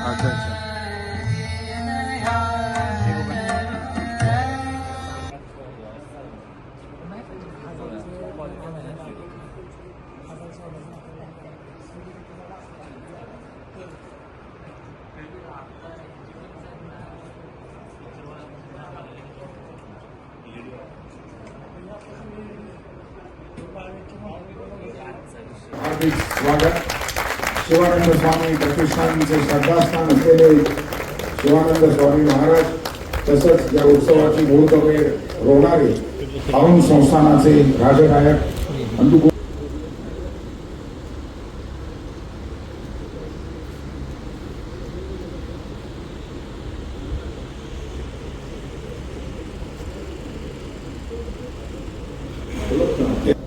अच्छा अच्छा हार्दिक स्वागत शिवानंद स्वामी प्रतिष्ठानचे श्रद्धास्थान असलेले शिवानंद स्वामी महाराज तसंच या उत्सवाची मुहूर्तमेढ रोवणारे पाहून संस्थानाचे राजनायक अंदुगो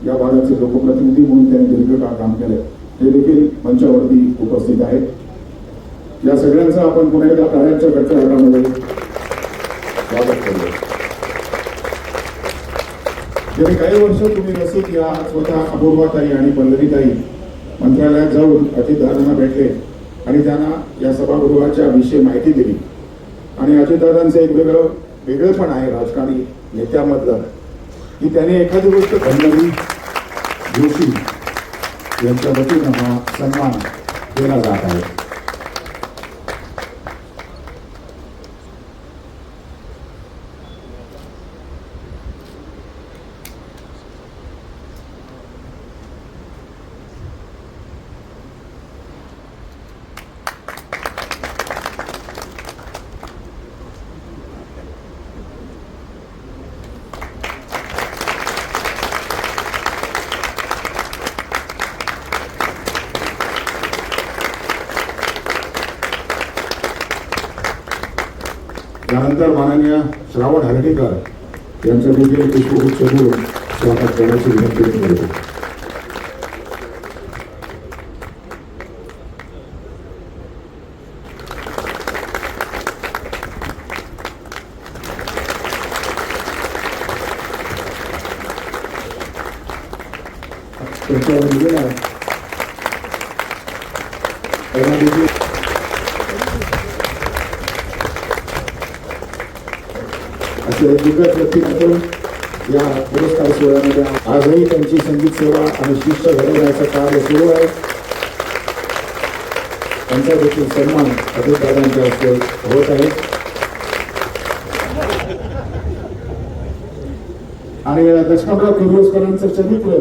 या भागाचे लोकप्रतिनिधी म्हणून त्यांनी दीर्घकाळ काम केले ते देखील मंचावरती उपस्थित आहेत. या सगळ्यांचं आपण पुन्हा एकदा टाळ्यांच्या गटकारामध्ये स्वागत करूया. गेली काही वर्ष तुम्ही रसिक या स्वतः अपूर्वाताई आणि पंढरीताई मंत्रालयात जाऊन अजितदादांना भेटले आणि त्यांना या सभागृहाच्या विषयी माहिती दिली. आणि अजितदादांचं एक वेगळं वेगळेपण आहे राजकारणी नेत्यामधलं की त्याने एखादी गोष्ट घडणारी जोशी. यांच्या वतीनं हा सन्मान केला जात आहे त्यानंतर माननीय श्रावण हर्डीकर यांचं देखील पुष्पगुच्छ देऊन स्वागत करण्याची विनंती करतो त्यांच्यावर दिलेला दिग्गज व्यक्तिमत्व या पुरस्कार सोहळ्यामध्ये आजही त्यांची संगीत सेवा आणि शिष्य घडवण्याचं कार्य सुरू आहे. त्यांचा देखील सन्मान अधिकाऱ्यांच्या हस्ते होत आहे. आणि लक्ष्मणराव किर्लोस्करांचं चरित्र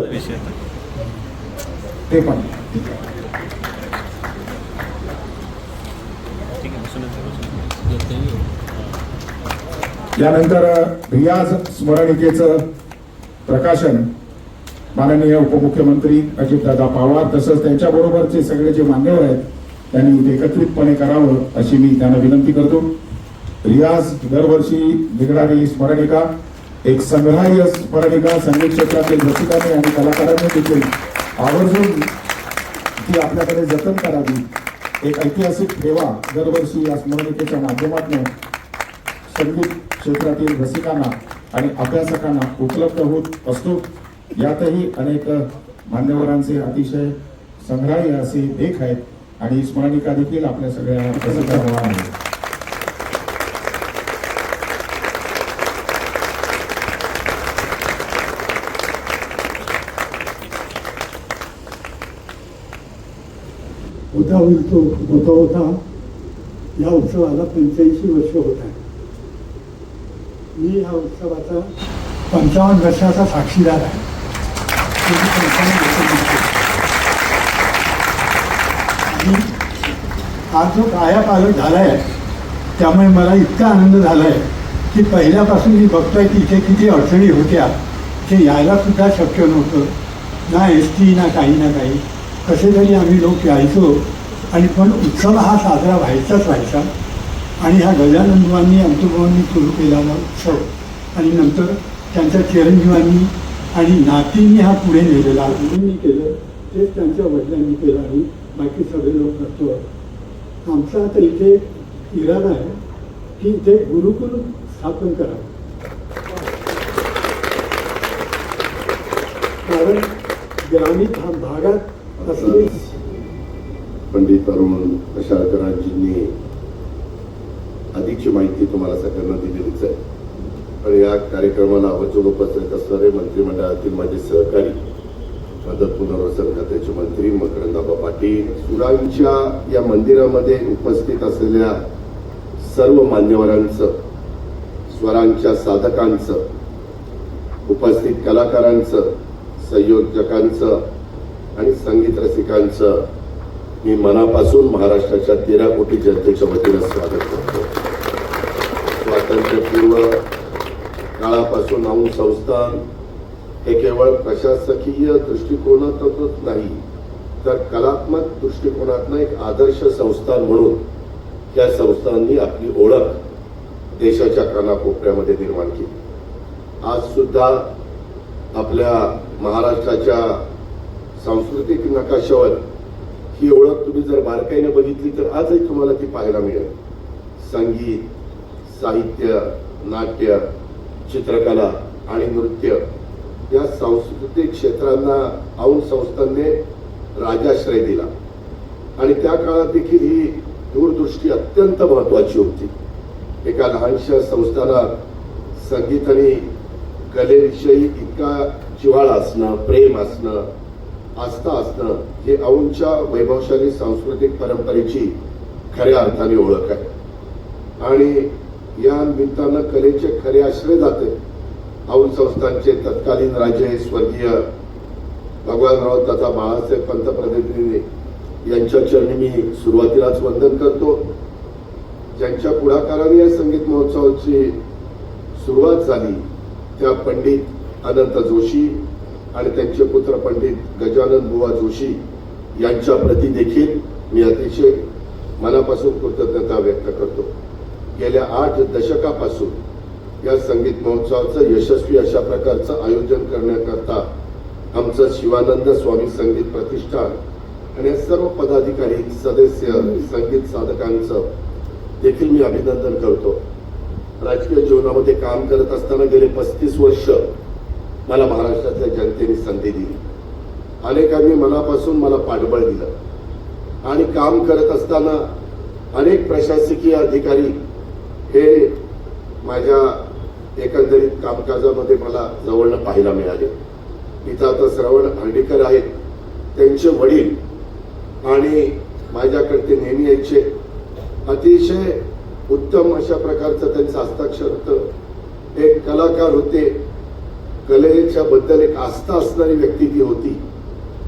ते पण. ठीक आहे यानंतर रियाज स्मरणिकेचं प्रकाशन माननीय उपमुख्यमंत्री अजितदादा पवार तसंच त्यांच्याबरोबरचे सगळे जे मान्यवर आहेत त्यांनी एकत्रितपणे करावं अशी मी त्यांना विनंती करतो. रियाज दरवर्षी निघणारी स्मरणिका एक संग्राह्य स्मरणिका संगीत क्षेत्रातील रसिकांनी आणि कलाकारांनी देखील आवर्जून ती आपल्याकडे जतन करावी. एक ऐतिहासिक ठेवा दरवर्षी या स्मरणिकेच्या माध्यमातून संगीत क्षेत्रातील रसिकांना आणि अभ्यासकांना उपलब्ध होत असतो. यातही अनेक मान्यवरांचे अतिशय संग्राह्य असे लेख आहेत आणि स्मरणिका देखील आपल्या सगळ्या रसिकांना आहे होता होईल तो होता होता. या उत्सवाला पंच्याऐंशी वर्ष होत आहे मी ह्या उत्सवाचा पंचावन्न वर्षाचा साक्षीदार आहे. आणि हा जो कायापालट झाला आहे त्यामुळे मला इतका आनंद झाला आहे की पहिल्यापासून मी बघतोय की इथे किती अडचणी होत्या ते यायला सुद्धा शक्य नव्हतं. ना एस टी ना काही ना काही. कसे तरी आम्ही लोक यायचो आणि पण उत्सव हा साजरा व्हायचाच व्हायचा आणि ह्या गजानंदवांनी अंतुभावांनी सुरू केलेला उत्सव. आणि नंतर त्यांच्या चिरंजीवांनी आणि नातींनी हा पुढे नेलेला मुलींनी केलं तेच त्यांच्या वडिलांनी केलं आणि बाकी सगळे लोक करतो. आमचा आता इथे इरादा आहे की इथे गुरुकुल स्थापन करावं कारण ग्रामीण भा- भागात असले पंडित अरुण कशाळकरांजींनी अधिकची माहिती तुम्हाला सगळ्यांना दिलेलीच आहे. पण या कार्यक्रमाला आवर्जून उपस्थित असणारे मंत्रिमंडळातील माझे सहकारी मदत पुनर्वसन खात्याचे मंत्री मकरंदाबा पाटील सुरांच्या या मंदिरामध्ये उपस्थित असलेल्या सर्व मान्यवरांचं स्वरांच्या साधकांचं उपस्थित कलाकारांचं संयोजकांचं आणि संगीत रसिकांचं मी मनापासून महाराष्ट्राच्या तेरा कोटी जनतेच्या वतीनं स्वागत करतो. स्वातंत्र्यपूर्व काळापासून आऊ संस्थान हे केवळ प्रशासकीय दृष्टिकोनातच नाही तर कलात्मक दृष्टिकोनातनं एक आदर्श संस्थान म्हणून या संस्थांनी आपली ओळख देशाच्या कानाकोपऱ्यामध्ये निर्माण केली. आज सुद्धा आपल्या महाराष्ट्राच्या सांस्कृतिक नकाशावर ही ओळख तुम्ही जर बारकाईने बघितली तर आजही तुम्हाला ती पाहायला मिळेल. संगीत साहित्य नाट्य चित्रकला आणि नृत्य या सांस्कृतिक क्षेत्रांना औंध संस्थांनी राजाश्रय दिला. आणि त्या काळात देखील ही दूरदृष्टी अत्यंत महत्वाची होती. एका लहानशा संस्थाला संगीत आणि कलेविषयी इतका जिव्हाळा असणं प्रेम असणं आस्था असणं हे औंधच्या वैभवशाली सांस्कृतिक परंपरेची खऱ्या अर्थाने ओळख आहे. आणि या निमित्तानं कलेचे खरे आश्रय जाते. औंध संस्थांचे तत्कालीन राजे स्वर्गीय भगवानराव तथा बाळासाहेब पंतप्रतिनिधी यांच्या चरणी मी सुरुवातीलाच वंदन करतो. ज्यांच्या पुढाकाराने या संगीत महोत्सवाची सुरुवात झाली त्या पंडित अनंत जोशी आणि त्यांचे पुत्र पंडित गजानन बुवा जोशी यांच्या प्रती देखील मी अतिशय मनापासून कृतज्ञता व्यक्त करतो. गेल्या आठ दशकापासून या संगीत महोत्सवाचं यशस्वी अशा प्रकारचं आयोजन करण्याकरता आमचं शिवानंद स्वामी संगीत प्रतिष्ठान आणि या सर्व पदाधिकारी सदस्य संगीत साधकांचं देखील मी अभिनंदन करतो. राजकीय जीवनामध्ये काम करत असताना गेले पस्तीस वर्ष मला महाराष्ट्रातल्या जनतेने संधी दिली. अनेकांनी मनापासून मला पाठबळ दिलं. आणि काम करत असताना अनेक प्रशासकीय अधिकारी हे माझ्या एकंदरीत कामकाजामध्ये मला जवळनं पाहायला मिळाले. इथं आता श्रवण हर्डीकर आहेत. त्यांचे वडील आणि माझ्याकडे नेहमी यायचे. अतिशय उत्तम अशा प्रकारचं त्यांचं हस्ताक्षर होतं. एक कलाकार होते. कलेच्या बद्दल एक आस्था असणारी व्यक्ती ती होती.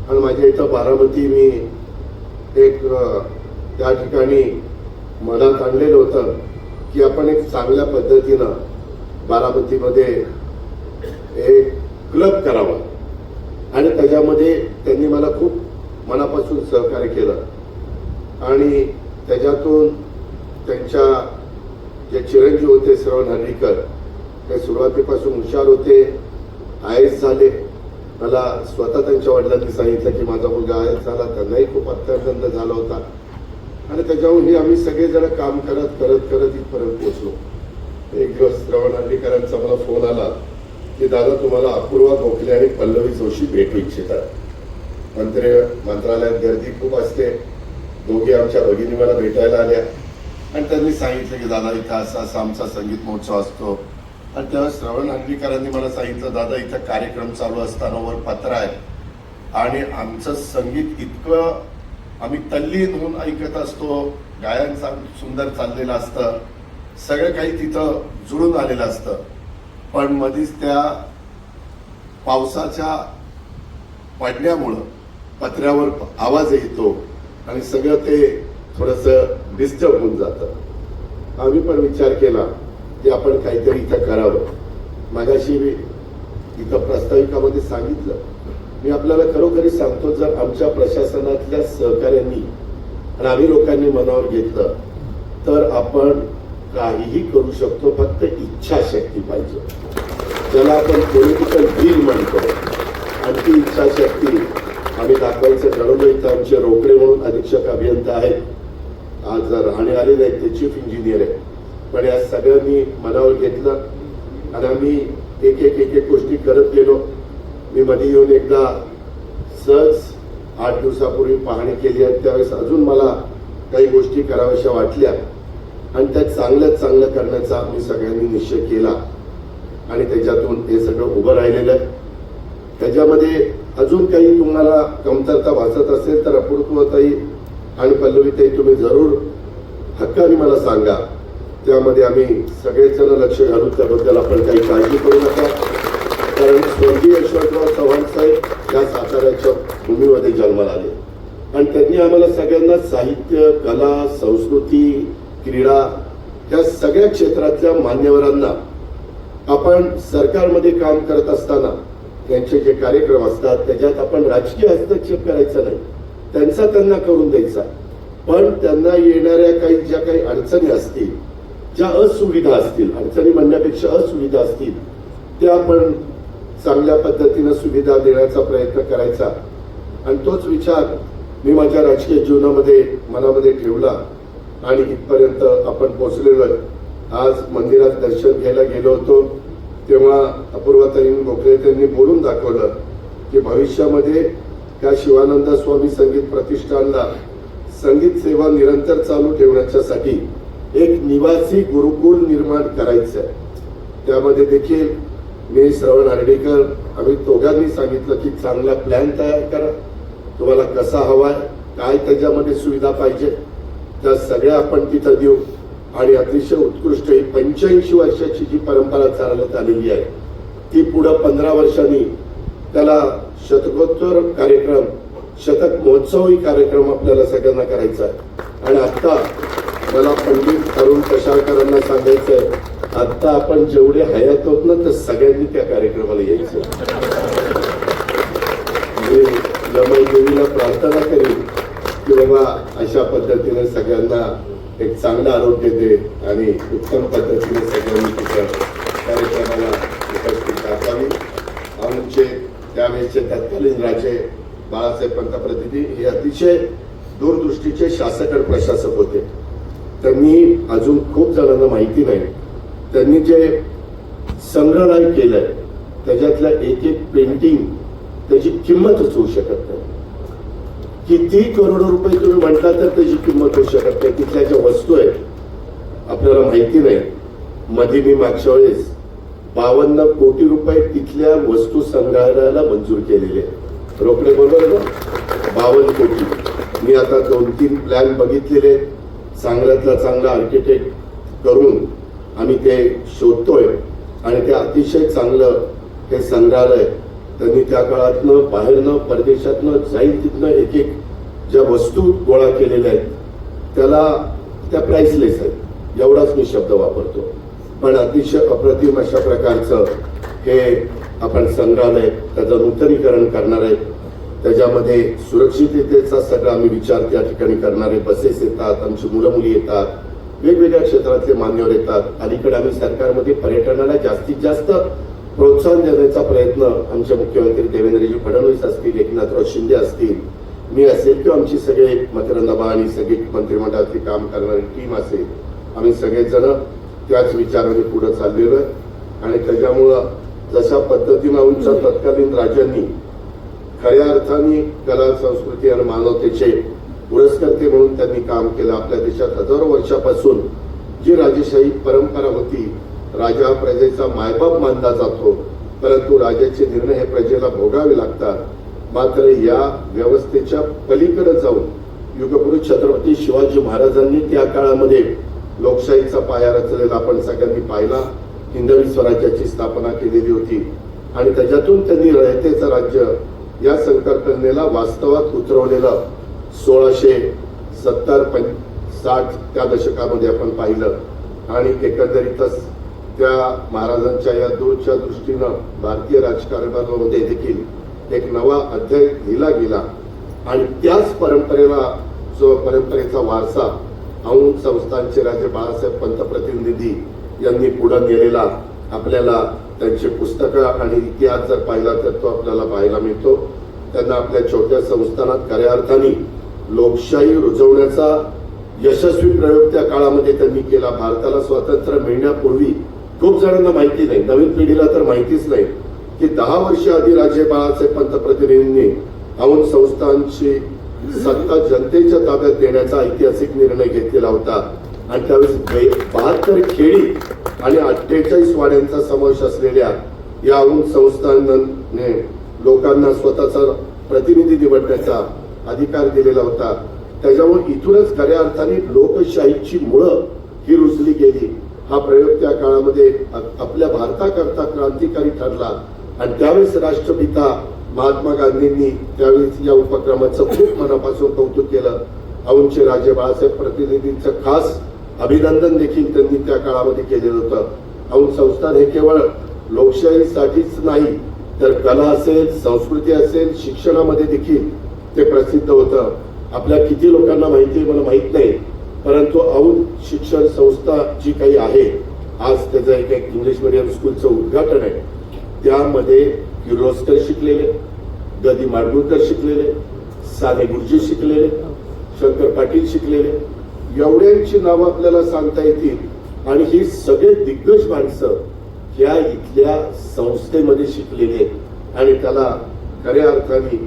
आणि माझ्या इथं बारामती मी एक त्या ठिकाणी मनात आणलेलं होतं. की आपण एक चांगल्या पद्धतीनं बारामतीमध्ये एक क्लब करावा. आणि त्याच्यामध्ये त्यांनी मला खूप मनापासून सहकार्य केलं. आणि त्याच्यातून त्यांच्या जे चिरंजीव होते श्रवण हर्डीकर ते सुरुवातीपासून हुशार होते आय एस झाले. मला स्वतः त्यांच्या वडिलांनी सांगितलं की माझा मुलगा आय एस झाला त्यांनाही खूप अत्यानंद झाला होता. आणि त्याच्याहून हे आम्ही सगळेजण काम करत करत करत इथपर्यंत पोहोचलो. एक दिवस श्रवण हर्डीकरांचा मला फोन आला की दादा तुम्हाला अपूर्वा गोखले आणि पल्लवी जोशी भेटू इच्छितात. मंत्री मंत्रालयात गर्दी खूप असते. दोघे आमच्या भगिनी मला भेटायला आल्या. आणि त्यांनी सांगितलं की दादा इथं असा असा आमचा संगीत महोत्सव असतो. आणि तेव्हा श्रवण हल्लीकरांनी मला सांगितलं दादा इथं कार्यक्रम चालू असताना वर पत्र आहे. आणि आमचं संगीत इतकं आम्ही तल्लीन होऊन ऐकत असतो गायन चांग- सुंदर चाललेलं असतं सगळं काही तिथं जुळून आलेलं असतं. पण मधीच त्या पावसाच्या पडण्यामुळं पत्र्यावर आवाज येतो आणि सगळं ते थोडस डिस्टर्ब होऊन जातं. आम्ही पण विचार केला की आपण काहीतरी इथं करावं. मागाशी मी इथं प्रस्ताविकामध्ये सांगितलं. मी आपल्याला खरोखरी सांगतो जर आमच्या प्रशासनातल्या सहकार्यांनी आणि आम्ही लोकांनी मनावर घेतलं तर आपण काहीही करू शकतो फक्त इच्छाशक्ती पाहिजे. ज्याला आपण पॉलिटिकल बिल म्हणतो आणि ती इच्छाशक्ती आम्ही दाखवायचं ठरवलं. इथं आमचे रोकडे म्हणून अधीक्षक अभियंता आहेत. आज राहणे आलेले आहेत ते चीफ इंजिनियर आहे पण या सगळ्यांनी मनावर घेतलं. आणि आम्ही एक एक एक एक गोष्टी करत गेलो. मी मध्ये येऊन एकदा सहज आठ दिवसापूर्वी पाहणी केली आणि त्यावेळेस अजून मला काही गोष्टी कराव्याशा वाटल्या. आणि त्या चांगल्यात चांगलं करण्याचा आम्ही सगळ्यांनी निश्चय केला. आणि त्याच्यातून हे सगळं उभं राहिलेलं आहे. त्याच्यामध्ये अजून काही तुम्हाला कमतरता भासत असेल तर अपूर्वताई आणि पल्लवीताई तुम्ही जरूर हक्काने मला सांगा. त्यामध्ये आम्ही सगळेजण लक्ष घालू त्याबद्दल आपण काही काळजी करू नका. कारण स्वर्गीय यशवंतराव चव्हाण साहेब या साताऱ्याच्या भूमीमध्ये जन्माला आले. आणि त्यांनी आम्हाला सगळ्यांना साहित्य कला संस्कृती क्रीडा या सगळ्या क्षेत्रातल्या मान्यवरांना आपण सरकारमध्ये काम करत असताना त्यांचे जे कार्यक्रम असतात त्याच्यात आपण राजकीय हस्तक्षेप करायचा नाही. त्यांचा त्यांना करून द्यायचा. पण त्यांना येणाऱ्या काही ज्या काही अडचणी असतील ज्या असुविधा असतील अडचणी म्हणण्यापेक्षा असुविधा असतील त्या आपण चांगल्या पद्धतीनं सुविधा देण्याचा प्रयत्न करायचा. आणि तोच विचार मी माझ्या राजकीय जीवनामध्ये मनामध्ये ठेवला. आणि इथपर्यंत आपण पोहोचलेलो आहे. आज मंदिरात दर्शन घ्यायला गेलो होतो. तेव्हा अपूर्वाताई गोखले त्यांनी बोलून दाखवलं की भविष्यामध्ये त्या शिवानंद स्वामी संगीत प्रतिष्ठानला संगीत सेवा निरंतर चालू ठेवण्याच्यासाठी एक निवासी गुरुकुल निर्माण करायचं आहे त्यामध्ये देखील मी श्रवण हर्डीकर आम्ही दोघांनी सांगितलं की चांगला प्लॅन तयार करा. तुम्हाला कसा हवा आहे काय त्याच्यामध्ये सुविधा पाहिजे त्या सगळ्या आपण तिथं देऊ. आणि अतिशय उत्कृष्ट ही पंच्याऐंशी वर्षाची जी परंपरा चालवत आलेली आहे ती पुढं पंधरा वर्षांनी त्याला शतकोत्तर कार्यक्रम शतक महोत्सवी कार्यक्रम आपल्याला सगळ्यांना करायचा आहे. आणि आता मला पंडित अरुण कशाळकरांना सांगायचं आहे आता आपण जेवढे हयात होत ना तर सगळ्यांनी त्या कार्यक्रमाला यायचं. मी देवीला प्रार्थना करीन की बाबा अशा पद्धतीने सगळ्यांना एक चांगलं आरोग्य दे आणि उत्तम पद्धतीने सगळ्यांनी तिथं कार्यक्रमाला उपस्थित असावी आमचे त्यावेळेचे तत्कालीन राजे बाळासाहेब पंतप्रतिनिधी हे अतिशय दूरदृष्टीचे शासक आणि प्रशासक होते. त्यांनी अजून खूप जणांना माहिती नाही. त्यांनी जे संग्रहालय केलंय त्याच्यातल्या एक एक पेंटिंग त्याची किंमतच होऊ शकत नाही. किती करोड रुपये तुम्ही म्हटला तर त्याची किंमत होऊ शकत नाही. तिथल्या ज्या वस्तू आहेत आपल्याला माहिती नाही. मध्ये मी मागच्या वेळेस बावन्न कोटी रुपये तिथल्या वस्तू संग्रहालयाला मंजूर केलेले रोकडे बरोबर ना बावन्न कोटी. मी आता दोन तीन प्लॅन बघितलेले चांगल्यातला चांगला आर्किटेक्ट करून आम्ही ते शोधतोय आणि ते अतिशय चांगलं हे संग्रहालय त्यांनी त्या काळातनं बाहेरनं परदेशातनं जाईल तिथनं एक एक ज्या वस्तू गोळा केलेल्या आहेत त्याला त्या प्राईसलेस आहेत. एवढाच मी शब्द वापरतो. पण अतिशय अप्रतिम अशा प्रकारचं हे आपण संग्रहालय त्याचं नूतनीकरण करणार आहे त्याच्यामध्ये सुरक्षिततेचा सगळा आम्ही विचार त्या ठिकाणी करणारे. बसेस येतात आमची मुलं मुली येतात वेगवेगळ्या क्षेत्रातले मान्यवर येतात. अलीकडे आम्ही सरकारमध्ये पर्यटनाला जास्तीत जास्त प्रोत्साहन देण्याचा प्रयत्न आमचे मुख्यमंत्री देवेंद्रजी फडणवीस असतील एकनाथराव शिंदे असतील मी असेल किंवा आमची सगळे मकरंदबा आणि सगळी मंत्रिमंडळातली काम करणारी टीम असेल आम्ही सगळेजण त्याच विचाराने पुढे चाललेलो आहे. आणि त्याच्यामुळं जशा पद्धतीनं आमच्या तत्कालीन राजांनी खऱ्या अर्थाने कला संस्कृती आणि मानवतेचे पुरस्कर्ते म्हणून त्यांनी काम केलं. आपल्या देशात हजारो वर्षापासून जी राजेशाही परंपरा होती राजा प्रजेचा मायबाप मानला जातो. परंतु राजाचे निर्णय हे प्रजेला भोगावे लागतात. मात्र या व्यवस्थेच्या पलीकडे जाऊन युगपुरुष छत्रपती शिवाजी महाराजांनी त्या काळामध्ये लोकशाहीचा पाया रचलेला आपण सगळ्यांनी पाहिला. हिंदवी स्वराज्याची स्थापना केलेली होती. आणि त्याच्यातून त्यांनी रयतेचं राज्य या संकल्पनेला वास्तवात उतरवलेलं सोळाशे सत्तर पं साठ त्या दशकामध्ये आपण पाहिलं. आणि एकंदरीतच त्या महाराजांच्या या दूरच्या दृष्टीनं भारतीय राजकारणामध्ये देखील एक नवा अध्याय लिहिला गेला. आणि त्याच परंपरेला जो परंपरेचा वारसा औंध संस्थानचे राजे बाळासाहेब पंतप्रतिनिधी यांनी पुढे नेलेला आपल्याला त्यांची पुस्तकं आणि इतिहास जर पाहिला तर तो आपल्याला पाहायला मिळतो. त्यांना आपल्या छोट्या संस्थानात खऱ्या अर्थाने लोकशाही रुजवण्याचा यशस्वी प्रयोग त्या काळामध्ये त्यांनी केला. भारताला स्वातंत्र्य मिळण्यापूर्वी खूप जणांना माहिती नाही. नवीन पिढीला तर माहितीच नाही की दहा वर्ष आधी राजे बाळासाहेब पंतप्रतिनिधींनी औन संस्थांची सत्ता जनतेच्या ताब्यात देण्याचा ऐतिहासिक निर्णय घेतलेला होता. आणि त्यावेळेस बहात्तर खेडी आणि अठ्ठेचाळीस वाड्यांचा समावेश असलेल्या या औंध लोकांना स्वतःचा प्रतिनिधी निवडण्याचा अधिकार दिलेला होता. त्याच्यामुळे इथूनच खऱ्या अर्थाने लोकशाहीची मुळं ही रुजली गेली. हा प्रयोग त्या काळामध्ये आपल्या भारताकरता क्रांतिकारी ठरला. आणि त्यावेळेस राष्ट्रपिता महात्मा गांधींनी त्यावेळेस या उपक्रमाचं खूप मनापासून कौतुक केलं. औंचे राजे बाळासाहेब प्रतिनिधींचं खास अभिनंदन देखील त्यांनी त्या काळामध्ये केलेलं होतं. औंध संस्थान हे केवळ लोकशाहीसाठीच नाही तर कला असेल संस्कृती असेल शिक्षणामध्ये देखील ते प्रसिद्ध होतं. आपल्या किती लोकांना माहिती आहे मला माहीत नाही परंतु औंध शिक्षण संस्था जी काही आहे आज त्याचं एक एक इंग्लिश मिडियम स्कूलचं उद्घाटन आहे. त्यामध्ये किर्लोस्कर शिकलेले गदी माडगुळकर शिकलेले साने गुरुजी शिकलेले शंकर पाटील शिकलेले एवढ्यांची नावं आपल्याला सांगता येतील. आणि ही सगळे दिग्गज माणसं या इथल्या संस्थेमध्ये शिकलेली आहेत. आणि त्याला खऱ्या अर्थाने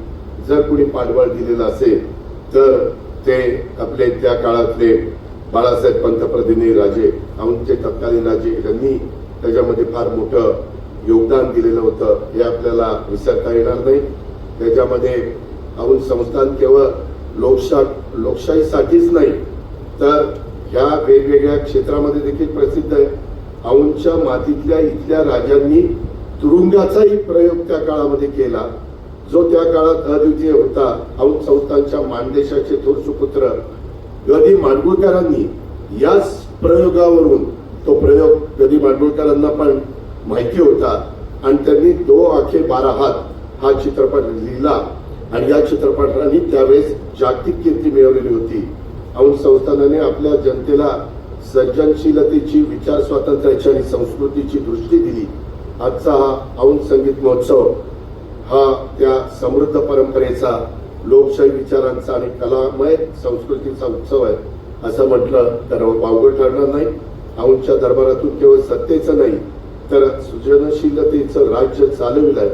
जर कुणी पाठबळ दिलेलं असेल तर ते आपले त्या काळातले बाळासाहेब पंतप्रतिनिधी राजे आमचे तत्कालीन राजे यांनी त्याच्यामध्ये फार मोठं योगदान दिलेलं होतं. हे आपल्याला विसरता येणार नाही. त्याच्यामध्ये औंध संस्थान केवळ लोकशा लोकशाहीसाठीच नाही तर ह्या वेगवेगळ्या क्षेत्रामध्ये देखील प्रसिद्ध आहे. औंधच्या मातीतल्या इथल्या राजांनी तुरुंगाचाही प्रयोग त्या काळामध्ये केला. जो त्या काळात अद्वितीय होता. औंध संस्थांच्या मानदेशाचे थोर सुपुत्र गदी मांडगुळकरांनी याच प्रयोगावरून तो प्रयोग गदी मांडगुळकरांना पण माहिती होता आणि त्यांनी दो आखे बारा हात हा चित्रपट लिहिला. आणि या चित्रपटाने त्यावेळेस जागतिक कीर्ती मिळवलेली होती. औंध संस्थानाने आपल्या जनतेला सर्जनशीलतेची विचार स्वातंत्र्याची आणि संस्कृतीची दृष्टी दिली. आजचा हा औंध संगीत महोत्सव हा त्या समृद्ध परंपरेचा लोकशाही विचारांचा आणि कलामय संस्कृतीचा उत्सव आहे असं म्हटलं तर वावगं ठरणार नाही. औंधच्या दरबारातून केवळ सत्तेचं नाही तर सृजनशीलतेचं राज्य चालविलंय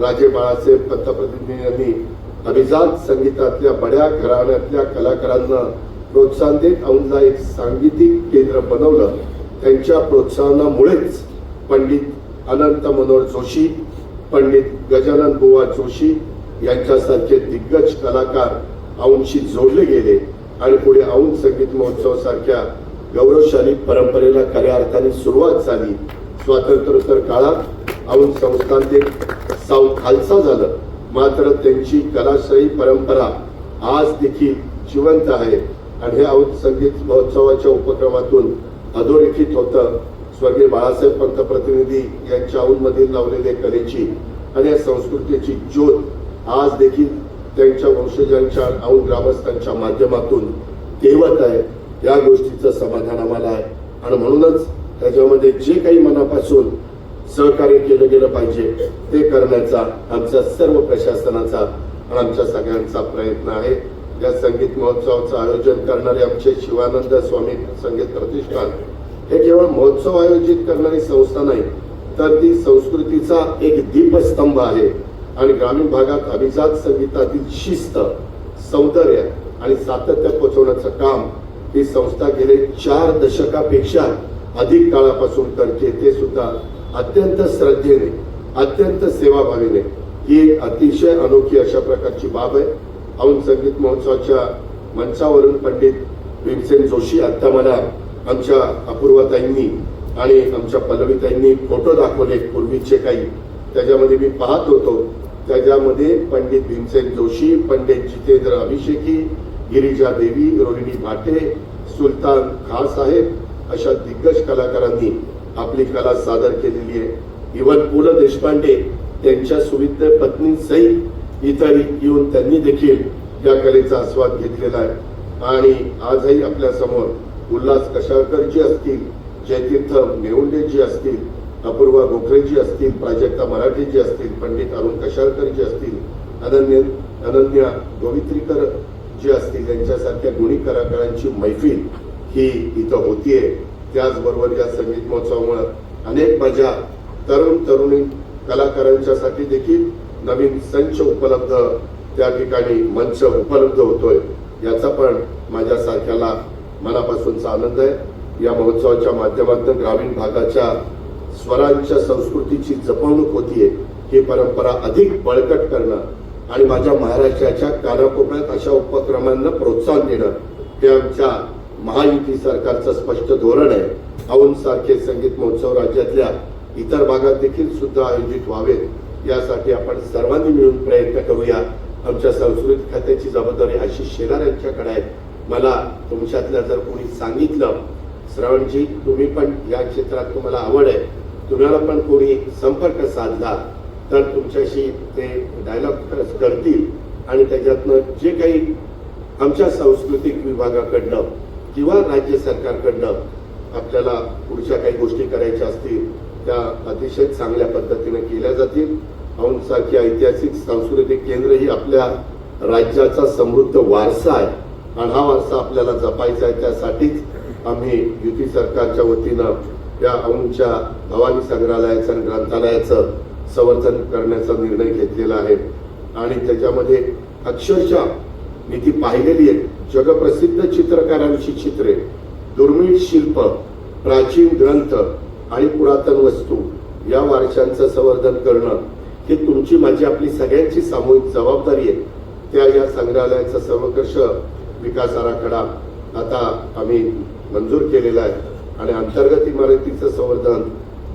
राजे बाळासाहेब पंतप्रतिनिधी यांनी अभिजात संगीतातल्या बड्या घराण्यातल्या कलाकारांना प्रोत्साहन देत औंधला एक सांगीतिक केंद्र बनवलं. त्यांच्या प्रोत्साहनामुळेच पंडित अनंत मनोहर जोशी पंडित गजानन बुवा जोशी यांच्यासारखे दिग्गज कलाकार औंधशी जोडले गेले आणि पुढे औंध संगीत महोत्सव सारख्या गौरवशाली परंपरेला खऱ्या अर्थाने सुरुवात झाली. स्वातंत्र्योत्तर काळात औंध संस्थान ते साऊ खालसा झालं. मात्र त्यांची कलाशाही परंपरा आज देखील जिवंत आहे. आणि हे औंध संगीत महोत्सवाच्या उपक्रमातून अधोरेखित होतं. स्वर्गीय बाळासाहेब पंतप्रतिनिधी यांच्या औंधमधील लावलेल्या कलेची आणि या संस्कृतीची ज्योत आज देखील त्यांच्या वंशजांच्या औंध ग्रामस्थांच्या माध्यमातून तेवत आहे. या गोष्टीचं समाधान आम्हाला आहे. आणि म्हणूनच त्याच्यामध्ये जे काही मनापासून सहकार्य केलं गेलं पाहिजे ते करण्याचा आमच्या सर्व प्रशासनाचा आणि आमच्या सगळ्यांचा प्रयत्न आहे. या संगीत महोत्सवाचं आयोजन करणारे आमचे शिवानंद स्वामी संगीत प्रतिष्ठान हे केवळ महोत्सव आयोजित करणारी संस्था नाही तर ती संस्कृतीचा एक दीपस्तंभ आहे. आणि ग्रामीण भागात अभिजात संगीतातील शिस्त सौंदर्य आणि सातत्य पोचवण्याचं काम ही संस्था गेले चार दशकापेक्षा अधिक काळापासून करते ते सुद्धा अत्यंत श्रद्धेने अत्यंत सेवाभावीने. ही एक अतिशय अनोखी अशा प्रकारची बाब आहे. औंध संगीत महोत्सवाच्या मंचावरून पंडित भीमसेन जोशी आत्ता मला आमच्या अपूर्वताईंनी आणि आमच्या पल्लवीताईंनी फोटो दाखवले पूर्वीचे काही. त्याच्यामध्ये मी पाहत होतो. त्याच्यामध्ये पंडित भीमसेन जोशी पंडित जितेंद्र अभिषेकी गिरिजा देवी रोहिणी भाटे सुलतान खा साहेब अशा दिग्गज कलाकारांनी आपली कला सादर केलेली आहे. इवन पु ल देशपांडे त्यांच्या सुविध पत्नी सहित इतर येऊन त्यांनी देखील या कलेचा आस्वाद घेतलेला आहे. आणि आजही आपल्यासमोर उल्हास कशाळकरजी असतील जयतीर्थ नेवंडे जी असतील अपूर्वा गोखलेजी असतील प्राजक्ता मराठेजी असतील पंडित अरुण कशाळकरजी असतील अनन्य अनन्या गोवित्रीकर जी असतील यांच्यासारख्या गुणी कलाकारांची मैफिल ही इथं होतीये. त्याचबरोबर या संगीत महोत्सवामुळे अनेक माझ्या तरुण तरुणी कलाकारांच्यासाठी देखील नवीन संच उपलब्ध त्या ठिकाणी मंच उपलब्ध होतोय. याचा पण माझ्यासारख्याला मनापासूनचा आनंद आहे. या महोत्सवाच्या माध्यमातून ग्रामीण भागाच्या स्वरांच्या संस्कृतीची जपवणूक होतीये ही परंपरा अधिक बळकट करणं आणि माझ्या महाराष्ट्राच्या कानाकोपऱ्यात अशा उपक्रमांना प्रोत्साहन देणं हे आमच्या महायुती सरकारचं स्पष्ट धोरण आहे. औंध सारखे संगीत महोत्सव राज्यातल्या इतर भागात देखील सुद्धा आयोजित व्हावेत. यासाठी आपण सर्वांनी मिळून प्रयत्न करूया. आमच्या सांस्कृतिक खात्याची जबाबदारी आशिष शेलार यांच्याकडे आहे मला तुमच्यातल्या जर कोणी सांगितलं श्रवणजी तुम्ही पण या क्षेत्रात तुम्हाला आवड आहे. तुम्हाला पण कोणी संपर्क साधला तर तुमच्याशी ते डायलॉग करतील आणि त्याच्यातनं जे काही आमच्या सांस्कृतिक विभागाकडनं किंवा राज्य सरकारकडनं आपल्याला पुढच्या काही गोष्टी करायच्या असतील त्या अतिशय चांगल्या पद्धतीने केल्या जातील. औंसाची ऐतिहासिक सांस्कृतिक केंद्र ही आपल्या राज्याचा समृद्ध वारसा आहे. आणि हा वारसा आपल्याला जपायचा आहे त्यासाठीच आम्ही युती सरकारच्या वतीनं या औंच्या भवानी संग्रहालयाचं आणि ग्रंथालयाचं संवर्धन करण्याचा निर्णय घेतलेला आहे. आणि त्याच्यामध्ये अक्षरशः मी ती पाहिलेली आहे. जगप्रसिद्ध चित्रकारांची चित्रे दुर्मिळ शिल्प प्राचीन ग्रंथ आणि पुरातन वस्तू या वारशांचं संवर्धन करणं ही तुमची माझी आपली सगळ्यांची सामूहिक जबाबदारी आहे. त्या या संग्रहालयाचा सर्वकष विकास आराखडा आता आम्ही मंजूर केलेला आहे. आणि अंतर्गत इमारतीचं संवर्धन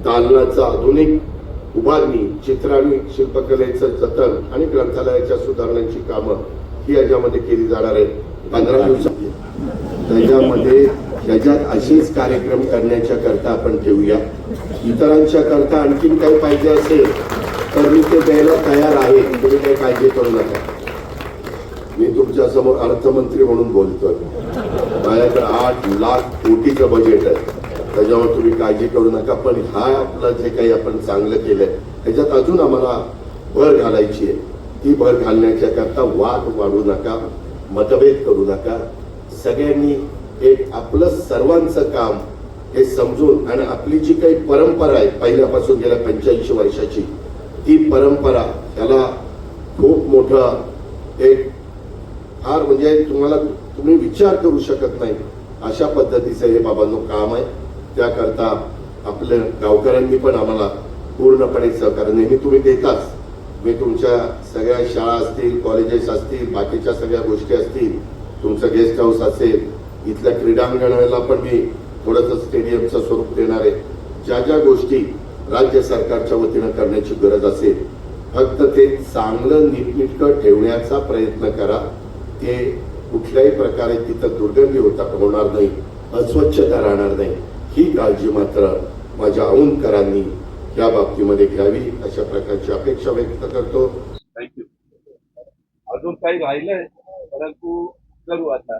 दालनाचं आधुनिक उभारणी चित्र आणि शिल्पकलेचं जतन आणि ग्रंथालयाच्या सुधारणांची कामं ही याच्यामध्ये केली जाणार आहेत. पंधरा दिवसात. त्याच्यामध्ये त्याच्यात असेच कार्यक्रम करण्याच्या करता आपण ठेवूया. इतरांच्या करता आणखीन काही पाहिजे असेल तर मी ते द्यायला तयार आहे. तुम्ही काही काळजी करू नका. मी तुमच्यासमोर अर्थमंत्री म्हणून बोलतोय. माझ्याकडे आठ लाख कोटीचं बजेट आहे. त्याच्यावर तुम्ही काळजी करू नका पण हा आपलं जे काही आपण चांगलं केलंय त्याच्यात अजून आम्हाला भर घालायची आहे. ती भर घालण्याच्या करता वाद वाढू नका मतभेद करू नका. सगळ्यांनी एक आपलं सर्वांचं काम हे समजून आणि आपली जी काही परंपरा आहे पहिल्यापासून गेल्या पंच्याऐंशी वर्षाची ती परंपरा त्याला खूप मोठं एक फार म्हणजे तुम्हाला तुम्ही विचार करू शकत नाही. अशा पद्धतीचं हे बाबांनो काम आहे. त्याकरता आपल्या गावकऱ्यांनी पण आम्हाला पूर्णपणे सहकार्य नेहमी तुम्ही देताच. मी तुमच्या सगळ्या शाळा असतील कॉलेजेस असतील बाकीच्या सगळ्या गोष्टी असतील तुमचं गेस्ट हाऊस असेल इथल्या क्रीडांगणाला पण मी थोडंसं स्टेडियमचं स्वरूप देणार आहे. ज्या ज्या गोष्टी राज्य सरकारच्या वतीनं करण्याची गरज असेल फक्त ते चांगलं नीटनीटकं ठेवण्याचा प्रयत्न करा. ते कुठल्याही प्रकारे तिथं दुर्गंधी होता होणार नाही अस्वच्छता राहणार नाही. ही काळजी मात्र माझ्या औंधकरांनी या बाबतीमध्ये घ्यावी अशा प्रकारची अपेक्षा व्यक्त करतो. थँक्यू अजून काही राहिलंय परंतु करू आता.